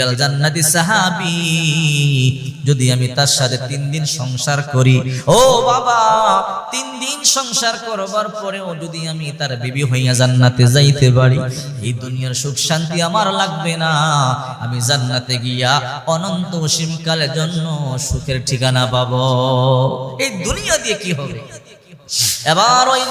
বিলাল জান্নাতি সাহাবি। যদি আমি তার সাথে তিন দিন সংসার করি, ও বাবা, তিন দিন সংসার করবার পরেও যদি আমি তার বিবি হইয়া জান্নাতে যাইতে পারি, এই দুনিয়ার সুখ শান্তি আমার লাগবে না। আমি জান্নাতে গিয়া অনন্ত অসীমকালের জন্য সুখের ঠিকানা পাবো। এই দুনিয়া দিয়ে কি হবে? এবার ওই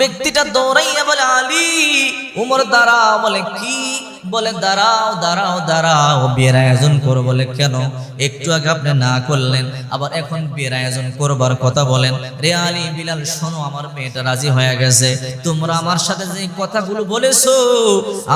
ব্যক্তিটা দৌড়াইয়া বলে, আলী, উমর দ্বারা বলে, কি বলে, দাঁড়াও দাঁড়াও দাঁড়াও, বিয়ের আয়োজন করো বলে, কেন? একটু আগে আপনি না করলেন, আবার এখন বিয়ের আয়োজন করবার কথা বলেন। রে আলী বিলাল, শোনো, আমার মেয়েটা রাজি হয়ে গেছে। তোমরা আমার সাথে যে কথাগুলো বলেছ,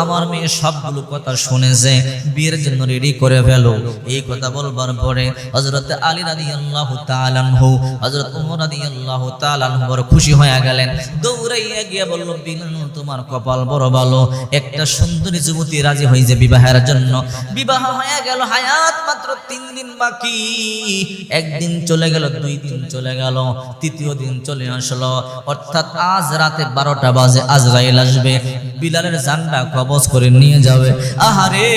আমার মেয়ে সবগুলো কথা শুনেছে, বিয়ের জন্য রেডি করে ফেলো। এই কথা বলবার পরে হজরত আলী রাদি আল্লাহ তালানহু হজরত উমর রাদি আল্লাহ তালানহু বড় খুশি হয়ে গেলেন। দৌড়াইয়া গিয়ে বলল, বিলাল, তোমার কপাল বড় ভালো। একটা সুন্দরী যুবতী রাজি হয়েছে বিবাহের জন্য। বিবাহ হয়ে গেল, হায়াত মাত্র তিন দিন বাকি। একদিন চলে গেল, দুই দিন চলে গেল, তৃতীয় দিন চলে আসলো। অর্থাৎ আজ রাতে বারোটা বাজে আজ আজরাইল আসবে, বিলালের জানটা কবজ করে নিয়ে যাবে। আহারে!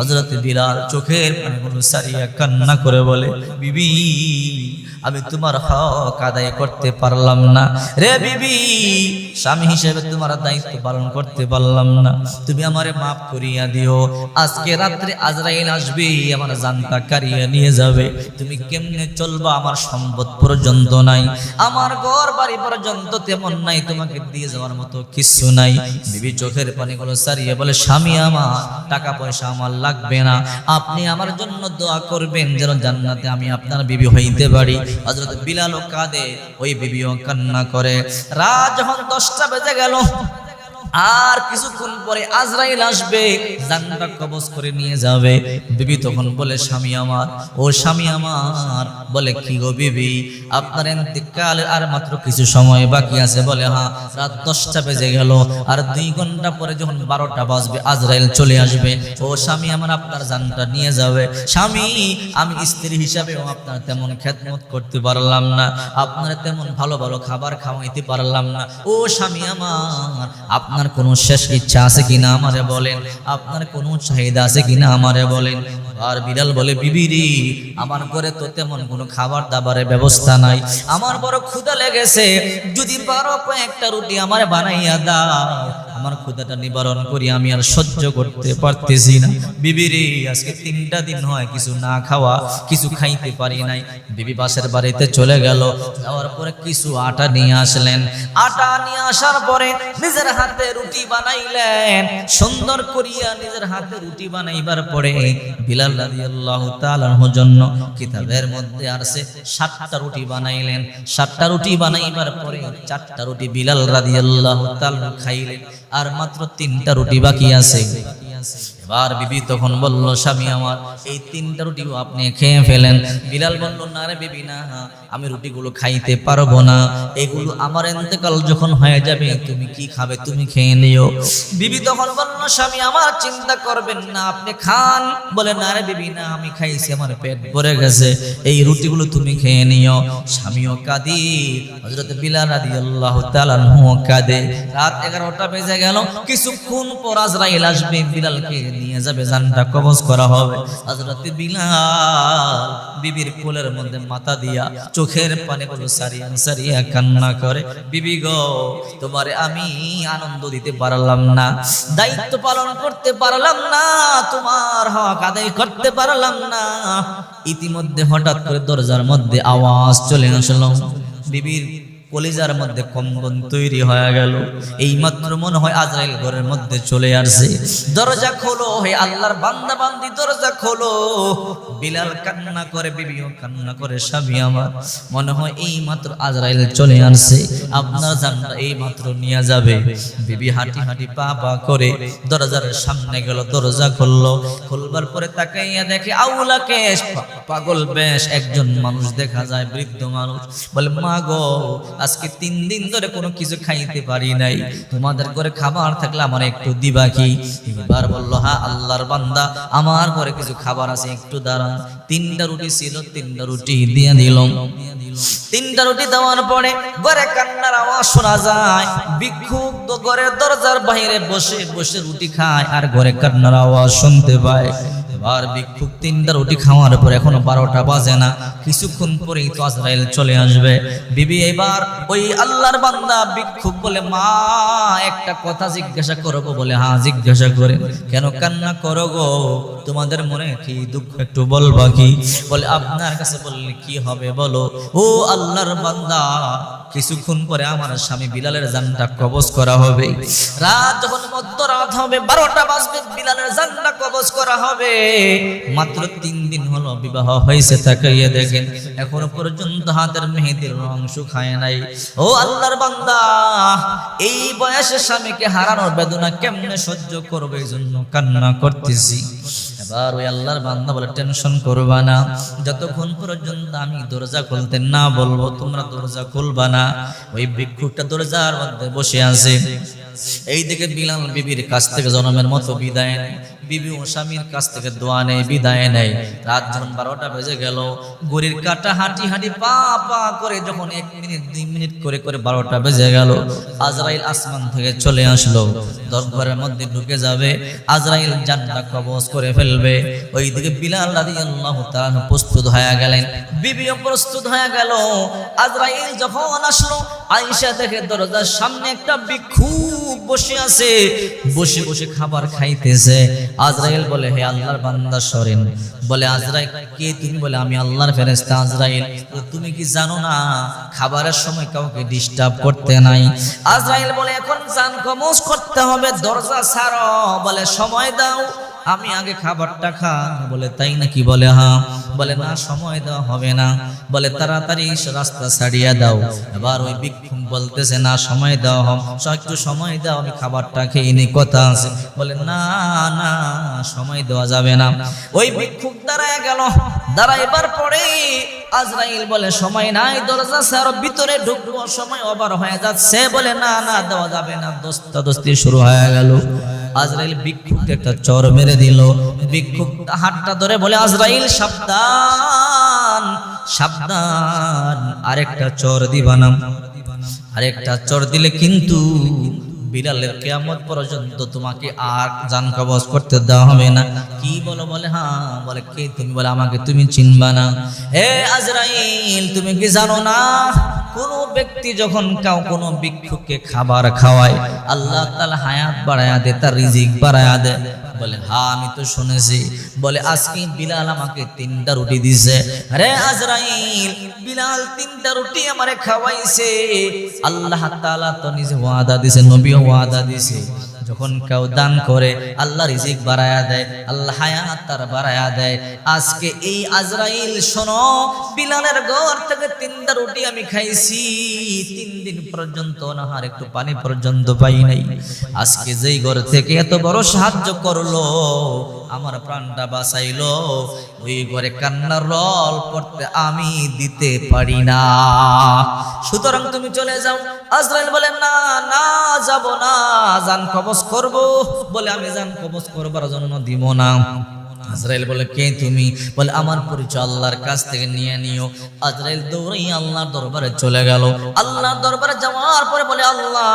হজরত বিলাল চোখের পানিগুলো সারিয়া কান্না করে বলে, বিবি, আমি তোমার হক আদায় করতে পারলাম না। রে বিবি, স্বামী হিসেবে তোমার দায়িত্ব পালন করতে পারলাম না। তুমি আমারে মাফ করিয়া দিও। আজকে রাত্রে আজরাইল আসবে, আমার জানটা কারিয়ে নিয়ে যাবে। তুমি কেমনে চলবা আমার সম্পদ পর্যন্ত নাই। আমার ঘর বাড়ি পর্যন্ত তেমন নাই, তোমাকে দিয়ে যাওয়ার মতো কিছু নাই। বিবি চোখের পানিগুলো সারিয়ে বলে, স্বামী আমার, টাকা পয়সা আমার লাগবে না। আপনি আমার জন্য দোয়া করবেন যেন জান্নাতে আমি আপনার বিবি হইতে পারি। হযরত বিলাল কাঁদে, ওই বিবিও কান্না করে। রাত যখন দশটা বেজে গেল আর কিছুক্ষণ পরে আজরাইল আসবে, জান্নাত কবজ করে নিয়ে যাবে। বিবি তখন বলে, স্বামী আমার, ও স্বামী আমার। বলে, কি গো বিবি, আপনার ইন্তেকালের আর মাত্র কিছু সময় বাকি আছে। বলে হ্যাঁ রাত দশটা বেজে গেল, আর দুই ঘণ্টা পরে যখন বারোটা বাজবে, আজরাইল চলে আসবে। ও স্বামী আমার, আপনার জানটা নিয়ে যাবে। স্বামী, আমি স্ত্রী হিসাবেও আপনার তেমন খেদমত করতে পারলাম না। আপনার তেমন ভালো ভালো খাবার খাওয়াইতে পারলাম না। ও স্বামী আমার, আপনার কোনো শেষ ইচ্ছা আছে কিনা আমারে বলেন? আপনার কোনো চাহিদা আছে কিনা আমারে বলেন? আর বিড়াল বলে বিবিরি আমার ঘরে তো তেমন কোনো খাবার দাবারের ব্যবস্থা নাই। আমার বড় ক্ষুধা লেগেছে। যদি পারো কয়েকটা রুটি আমার বানাইয়া দাও। আমার ক্ষুধাটা নিবারণ করি, আমি আর সহ্য করতে পারতেছি না। বিবিরে আজকে তিনটা দিন হয় কিছু না খাওয়া, কিছু খাইতে পারি নাই। বিবি পাশের বাড়িতে চলে গেল, যাওয়ার পরে কিছু আটা নিয়ে আসলেন। আটা নিয়ে আসার পরে নিজের হাতে রুটি বানাইলেন। সুন্দর করিয়া নিজের হাতে রুটি বানাইবার পরে বিলাল রাদিয়াল্লাহু তাআলার জন্য কিতাবের মধ্যে আসছে সাতটা রুটি বানাইলেন। সাতটা রুটি বানাইবার পরে চারটা রুটি বিলাল রাদিয়াল্লাহু তাআলা খাইলেন। আর মাত্র তিনটা রুটি বাকি আছে। এবার বিবি তখন বলল, স্বামী আমার, এই তিনটা রুটিও আপনি খেয়ে ফেলেন। বিলাল বলল, না রে বিবি, না, আমি রুটিগুলো খাইতে পারব না। এগুলো আমার এতেকাল যখন হয়ে যাবে, তুমি কি খাবে, তুমি খেয়ে নিও। বিবি তখন বলল, স্বামী আমার, চিন্তা করবেন না, আপনি খান। বলে, না রে বিবি, না, আমি খাইছি, আমার পেট ভরে গেছে, এই রুটিগুলো তুমি খেয়ে নিও। স্বামীও কাঁদি হজরত বিলাল রাদিয়াল্লাহু তাআলা কাঁদে। রাত এগারোটা বেজে গেল, কিছুক্ষণ পর আজরাইল আসবে বিলালকে নিয়ে যাবে, জানটা কবজ করা হবে। বিবির কোলের মধ্যে মাথা দিয়া চোখের পানিগুলো সারিয়া সারিয়া কান্না করে, বিবি গো, তোমারে আমি আনন্দ দিতে পারলাম না, দায়িত্ব পালন করতে পারলাম না, তোমার হক আদায় করতে পারলাম না। ইতিমধ্যে হঠাৎ করে দরজার মধ্যে আওয়াজ চলে আসলো। বিবির কলিজার মধ্যে কম্বন তৈরি হয়ে গেল। এই মাত্র মনে হয় আজরাইল ঘরের মধ্যে চলে আসছে। দরজা খোলো, হে আল্লাহর বান্দা বান্দি, দরজা খোলো। বিলাল কান্না করে, বিবিও কান্না করে, স্বামী আমার। মনে হয় এই মাত্র আজরাইল চলে আসছে। আপনার জানটা এই মাত্র নিয়ে যাবে। বিবি হাঁটি হাঁটি পা পা করে দরজার সামনে গেল, দরজা খুললো। খুলবার পরে তাকাইয়া দেখে আউলা কেশ পাগল বেশ। একজন মানুষ দেখা যায়, বৃদ্ধ মানুষ। বলে, মা গো আজকে তিন দিন ধরে কোনো কিছু খাইতে পারি নাই। তোমাদের ঘরে খাবার থাকলে আমার একটু দিবা কি? এবার বলল হ্যাঁ আল্লাহর বান্দা, আমার ঘরে কিছু খাবার আছে, একটু দাঁড়ান। তিনটা রুটি ছিল, তিনটা রুটি দিয়ে দিলাম তিনটা রুটি দেওয়ার পরে ঘরে কান্নার আওয়াজ শোনা যায়। বিক্ষুব্ধ তো ঘরের দরজার বাইরে বসে বসে রুটি খায় আর ঘরে কান্নার আওয়াজ শুনতে পায়। এবার ভিক্ষুক তিনটা রুটি খাওয়ার পর এখনও বারোটা বাজে না। কিছুক্ষণ পরেই তো আজরাইল চলে আসবে। বিবি, এবার ওই আল্লাহর বান্দা ভিক্ষুক বলে, মা, একটা কথা জিজ্ঞাসা করব বলে। হ্যাঁ জিজ্ঞাসা করে। কেন কান্না করো গো? তোমাদের মনে কি দুঃখ একটু বলবা কি? বলে, আপনার কাছে বললে কি হবে বলো? ও আল্লাহর বান্দা, কিছুক্ষণ পরে আমার স্বামী বিলালের জানটা কবজ করা হবে। রাত যখন মধ্যরাত হবে, বারোটা বাজবে, বিলালের জানটা কবজ করা হবে। মাত্র তিন দিন হলো বিবাহ হয়েছে, তাকাইয়ে দেখেন এখনও পর্যন্ত হাতের মেহেদির রং শুকায় নাই। ও আল্লাহর বান্দা, এই বয়সে স্বামীকে হারানোর বেদনা কেমনে সহ্য করবে? এই জন্য কান্না করতেছি। এবার ওই আল্লাহর বান্দা বলে, টেনশন করবা না, যতক্ষণ পর্যন্ত আমি দরজা খুলতে না বলব, তোমরা দরজা খুলবা না। ওই ভিক্ষুকটা দরজার মধ্যে বসে আছে। এই দিকে বিলাল বিবির কাছ থেকে জনমের মতো বিদায় নেয়। বিবি ও স্বামীর কাছ থেকে দোয়া নেয়, বিদায় নেয়। রাত যখন বারোটা বেজে গেল, গড়ির কাটা হাঁটি হাঁটি পা পা করে যখন এক মিনিট, দুই মিনিট করে করে বারোটা বেজে গেল, আজরাইল আসমান থেকে চলে আসলো। দরবারের মধ্যে ঢুকে যাবে, আজরাইল জান্নাত কবজ করে ফেলবে। ওইদিকে বিলাল রাদিয়াল্লাহু তাআলা প্রস্তুত হয়ে গেলেন। বিবিও প্রস্তুত হয়ে গেল। আজরাইল যখন আসলো আয়েশা দেখে দরজার সামনে একটা ভিক্ষুক বসে আছে। বসে বসে খাবার খাইতেছে। আজরাইল বলে, হে আল্লাহর বান্দা, সরেন। বলে, আজরাইল, কে তুমি? বলে, আমি আল্লাহর ফেরেশতা আজরাইল। তুমি কি জানো না, খাবারের সময় কাউকে ডিস্টার্ব করতে নাই। আজরাইল বলে, এখন জান কমজ করতে হবে, দরজা ছাড়ো। বলে, সময় দাও। আমি আগে খাবারটা খা বলে, তাই নাকি? বলে হ্যাঁ বলে, না, সময় দেওয়া হবে না। বলে, তাড়াতাড়ি রাস্তা ছাড়িয়ে দাও। এবার ওই ভিক্ষুক বলতেছে, না, সময় দেওয়া হোক একটু সময় দাও, আমি খাবারটা খেয়ে নি কথা আছে। বলে, না না, সময় দেওয়া যাবে না। ওই ভিক্ষুক দাঁড়ায় গেল। দাঁড়াইবার পরে আজরাইল বলে, সময় নাই, দরজা স্যার ভিতরে ঢুকবো, সময় ওভার হয়ে যাচ্ছে। বলে, না না, দেওয়া যাবে না। দোস্তা দোস্তি শুরু হয়ে গেল। আজরাইল ভিক্ষুককে একটা চর মেরে দিল। বিক্ষুক হাতটা ধরে বলে, আজরাইল, সাবধান সাবধান। আরেকটা চর দিবানাম আরেকটা চর দিলে কিন্তু বিড়ালের কেয়ামত পর্যন্ত তোমাকে আর জান কবজ করতে দেওয়া হবে না। কি বলো, বলে হ্যাঁ বলে, কে তুমি? বলে, আমাকে তুমি চিনবা না। এ আজরাইল, তুমি কি জানো না? কোন ব্যক্তি যখন কাউ কোনো ভিক্ষুককে খাবার খাওয়ায়, আল্লাহ তাআলা হায়াত বাড়ায়া দে তার রিজিক বাড়ায়া দে বলে, হা, আমি তো শুনেছি। বলে, আজকে বিলাল আমাকে তিনটা রুটি দিছে। আরে আজরাইল, বিলাল তিনটা রুটি আমারে খাওয়াইছে। আল্লাহ তাআলা তো নিজে ওয়াদা দিছে নবী ওয়াদা দিছে। যখন কেউ দান করে, আল্লাহ রিজিক বাড়ায়া দেয়, আল্লাহ হায়াত তার বাড়ায়া দেয়। আজকে এই আজরাইল, শোনো পিলানের ঘর থেকে তিনটা রুটি আমি খাইছি। তিন দিন পর্যন্ত নাহার একটু পানি পর্যন্ত পাই নাই। আজকে যেই ঘর থেকে এত বড় সাহায্য করল আমার প্রাণটা বাঁচাইল। ওই ঘরে কান্নার রল করতে আমি দিতে পারি না। সুতরাং তুমি চলে যাও। আজরাইল বলেন, না না, যাব না। জান কবজ করব। বলে, আমি জান কবজ করবার জন্য দিব না। আজরাইল বলে, কে তুমি? বলে, আমার পরিচয় আল্লাহর কাছ থেকে নিয়ে নিও। আজরাইল দৌড়াই আল্লাহর দরবারে চলে গেল। আল্লাহর দরবারে যাওয়ার পরে বলে, আল্লাহ,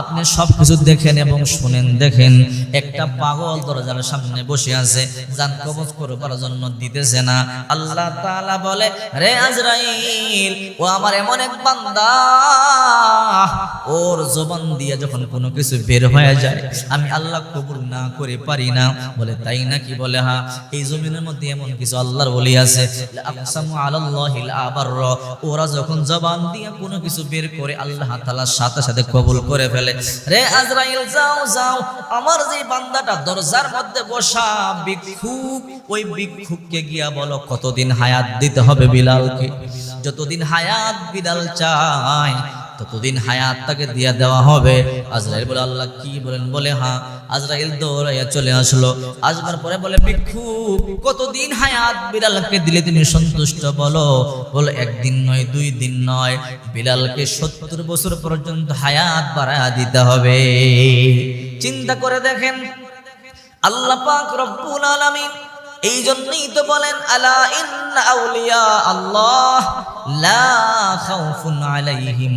আপনি সবকিছু দেখেন এবং শুনেন, দেখেন। একটা পাগল দরজার সামনে বসে আছে জান কবজ করবার জন্য দিতেছে না। আল্লাহ তাআলা বলে, রে আজরাইল, ও আমার এমন এক বান্দা, ওর জবান দিয়ে যখন কোনো কিছু বের হয়ে যায়, আমি আল্লাহ কবুল না করে পারি না। বলে, তাই নাকি? বলে হ্যাঁ। এই জমিনের মধ্যে এমন কিছু আল্লাহর বলি আছে। ওরা যখন জবান দিয়ে কোনো কিছু বের করে আল্লাহ তাআলার সাথে সাথে কবুল করে ফেলে। রে আজরাইল, যাও যাও, আমার যে বান্দাটা দরজার মধ্যে বসা ভিক্ষুক, ওই ভিক্ষুককে গিয়া বলো, কতদিন হায়াত দিতে হবে বিলালকে? যতদিন হায়াত বিলাল চায় ততদিন হায়াত তাকে দিয়ে দেওয়া হবে। আজরাইল বলে, আল্লাহ কি বলেন? বলে হ্যাঁ আজরাইল দৌড়াইয়া চলে আসলো। আসবার পরে বলে, ভিক্ষু, কতদিন হায়াত বিলালকে দিলে তুমি সন্তুষ্ট বলো? বলো, একদিন নয়, দুই দিন নয়। বিলালকে সত্তর বছর পর্যন্ত হায়াত বাড়ায়া দিতে হবে। চিন্তা করে দেখেন, আল্লাহ পাক রব্বুল আলামিন এই জন্যই তো বলেন, আলা ইন্না আউলিয়া আল্লাহ লা খাউফুন আলাইহিম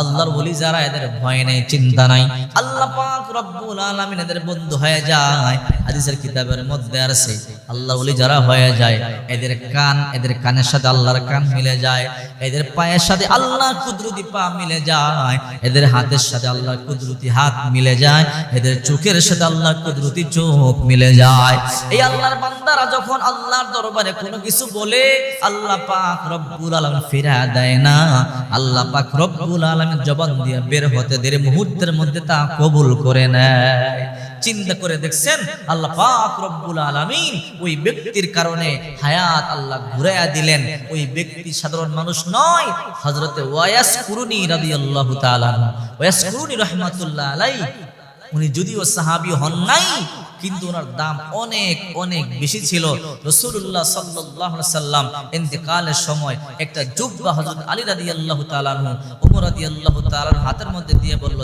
আল্লাহর বলি যারা এদের ভয় নেই, চিন্তা নাই। আল্লাহ পাক রব্বুল এদের বন্ধু হয়ে যায়। হাদিসের কিতাবের মধ্যে আছে আল্লাহ বলি যারা হয়ে যায়, এদের কান, এদের কানের সাথে আল্লাহর কান মিলে যায়। এদের পায়ের সাথে আল্লাহ কুদরতি পা মিলে যায়, এদের হাতের সাথে আল্লাহ কুদরতি হাত মিলে যায়, এদের চোখের সাথে আল্লাহ কুদরতি চোখ মিলে যায়। এই আল্লাহর বান্দারা যখন আল্লাহর দরবারে কোনো কিছু বলে, আল্লাহ পাক রব্বুল আলামিন ফিরা দেয় না। আল্লাহ পাক রব্বুল আলামিন জবান দিয়ে বের হতে দেরি মুহূর্তের মধ্যে তা কবুল করে নেয়। চিন্তা করে দেখছেন, আল্লাহ পাক রব্বুল আলামিন ওই ব্যক্তির কারণে হায়াত আল্লাহ ঘুরাইয়া দিলেন। ওই ব্যক্তি সাধারণ মানুষ নয়, হযরতে ওয়ায়াস কুরুনি রাদিয়াল্লাহু তাআলা ওয়ায়াস কুরুনি রাহমাতুল্লাহ আলাই উনি যদিও সাহাবী হন নাই, কিন্তু ওনার দাম অনেক অনেক বেশি ছিল। রসুল্লাহ সাল্লাম ইন্তেকালের সময় একটা জুব্বা হযরত আলী রাদিয়াল্লাহু তাআলা আনহু ওমর রাদিয়াল্লাহু তাআলার হাতের মধ্যে দিয়ে বলল